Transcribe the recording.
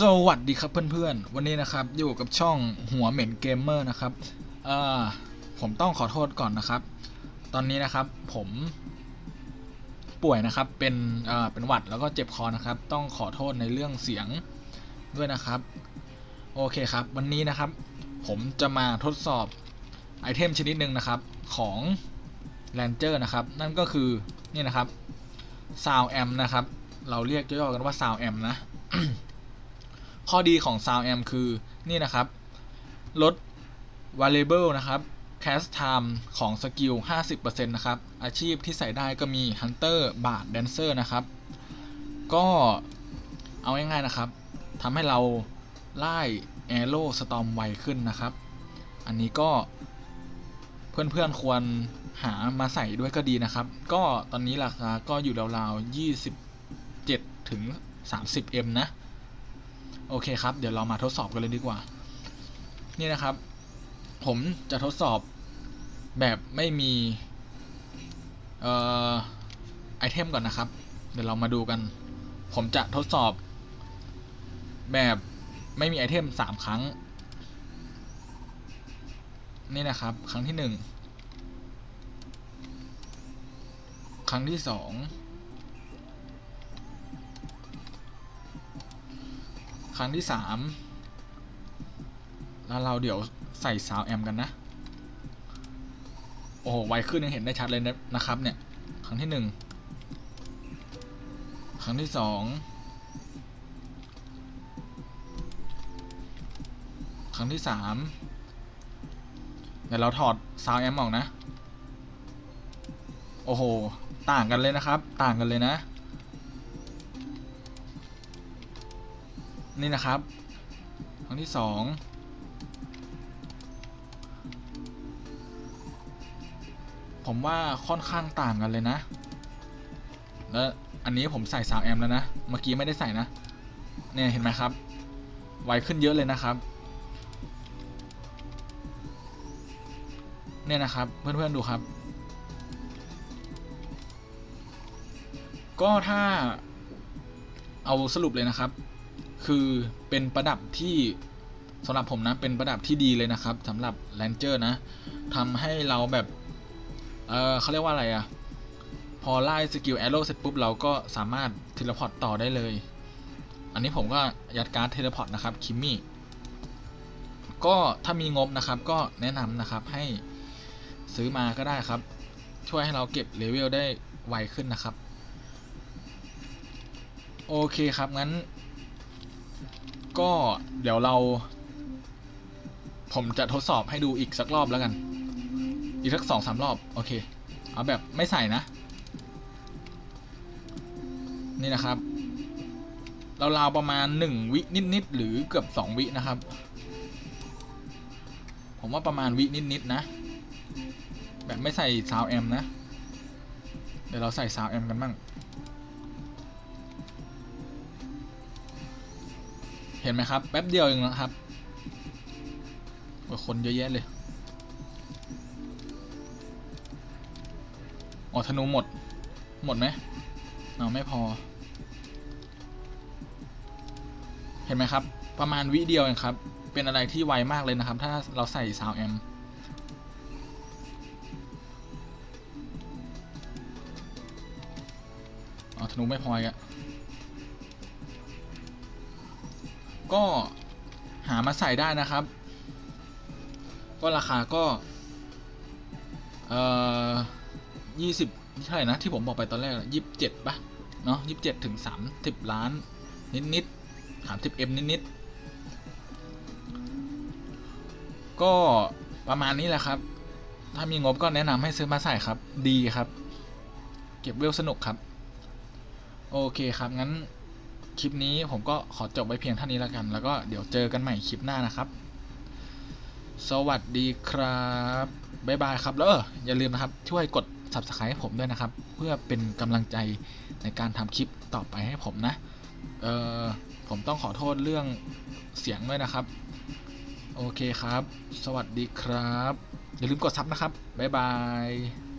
สวัสดีครับเพื่อนๆ วันนี้นะครับอยู่กับช่องหัวเหม็นเกมเมอร์นะครับเอ่อผมต้องขอโทษก่อนนะครับ ตอนนี้นะครับผมป่วยนะครับเป็นเอ่อเป็นหวัดแล้วก็เจ็บคอนะครับ ต้องขอโทษในเรื่องเสียงด้วยนะครับ โอเคครับ วันนี้นะครับ ผมจะมาทดสอบไอเทมชนิดหนึ่งนะครับของ Ranger นะครับ นั่นก็คือนี่นะครับ Sound Amp นะครับ เราเรียกย่อๆกันว่า Sound Amp นะ ข้อดีของ Sound Amp คือนี่นะครับ ลด variable นะครับ cast time ของสกิล 50%นะครับ อาชีพที่ใส่ได้ก็มี hunter บา d dancer นะครับ ก็เอาง่ายๆนะครับทำให้เราไล่ arrow storm ไวขึ้นนะครับ อันนี้ก็เพื่อนๆควรหามาใส่ด้วยก็ดีนะครับ ก็ตอนนี้ราคาก็อยู่ราวๆ 27 ถึง 30m นะ โอเคครับ เดี๋ยวเรามาทดสอบกันเลยดีกว่า นี่นะครับ ผมจะทดสอบแบบไม่มีเอ่อไอเทมก่อนนะครับ เดี๋ยวเรามาดูกัน ผมจะทดสอบ แบบไม่มีไอเทมสามครั้ง นี่นะครับ ครั้งที่หนึ่งครั้งที่สอง ครั้งที่สามแล้วเราเดี๋ยวใส่ซาวแอมกันนะ โอ้โหไวขึ้นยังเห็นได้ชัดเลยนะนะครับเนี่ย ครั้งที่หนึ่งครั้งที่สองครั้งที่สามเดี๋ยวเราถอดซาวแอมออกนะ โอ้โห ต่างกันเลยนะครับ ต่างกันเลยนะ นี่นะครับ ครั้งที่สองผมว่าค่อนข้างต่างกันเลยนะ แล้วอันนี้ผมใส่ 3 แอมป์แล้วนะ เมื่อกี้ไม่ได้ใส่นะ เนี่ยเห็นไหมครับ ไวขึ้นเยอะเลยนะครับ เนี่ยนะครับเพื่อนๆดูครับ ก็ถ้าเอาสรุปเลยนะครับ คือเป็นประดับที่สำหรับผมนะเป็นประดับที่ดีเลยนะครับสำหรับแลนเจอร์นะทำให้เราแบบ เออเขาเรียกว่าอะไรอะพอไล่สกิลแอโร่เสร็จปุ๊บเราก็สามารถเทเลพอร์ตต่อได้เลย อันนี้ผมก็ยัดการ์ดเทเลพอร์ตนะครับคิมมี่ก็ถ้ามีงบนะครับก็แนะนำนะครับให้ซื้อมาก็ได้ครับ ช่วยให้เราเก็บเลเวลได้ไวขึ้นนะครับ โอเคครับงั้น ก็เดี๋ยวเรา ผมจะทดสอบให้ดูอีกสักรอบแล้วกัน อีกสักสองสามรอบ โอเค เอาแบบไม่ใส่นะ นี่นะครับ เราราวประมาณหนึ่งวินิดๆหรือเกือบสองวินะครับ ผมว่าประมาณวินิดๆนะ แบบไม่ใส่ซาวแอมนะ เดี๋ยวเราใส่ซาวแอมกันบ้าง เห็นไหมครับ แป๊บเดียวเองนะครับคนเยอะแยะเลยอ๋อธนูหมด หมดไหมเอาไม่พอ เห็นไหมครับ ประมาณวิเดียวเองครับ เป็นอะไรที่ไวมากเลยนะครับ ถ้าเราใส่ซาวแอมอ๋อธนูไม่พออีกอะ ก็หามาใส่ได้นะครับ ก็ราคาก็ เอ่อยี่สิบเท่าไหร่นะที่ผมบอกไปตอนแรกยี่สิบเจ็ดปะเนาะยี่สิบเจ็ดถึงสามสิบล้าน นิดนิดสามสิบเอ็มนิดนิดก็ประมาณนี้แหละครับ ถ้ามีงบก็แนะนำให้ซื้อมาใส่ครับ ดีครับ เก็บเวลสนุกครับ โอเคครับงั้น คลิปนี้ผมก็ขอจบไว้เพียงเท่านี้แล้วกัน แล้วก็เดี๋ยวเจอกันใหม่คลิปหน้านะครับ สวัสดีครับบ๊ายบายครับแล้วเอออย่าลืมนะครับ ช่วยกด subscribe ให้ผมด้วยนะครับ เพื่อเป็นกำลังใจในการทำคลิปต่อไปให้ผมนะ เออผมต้องขอโทษเรื่องเสียงด้วยนะครับ โอเคครับ สวัสดีครับ อย่าลืมกดซับนะครับ บ๊ายบาย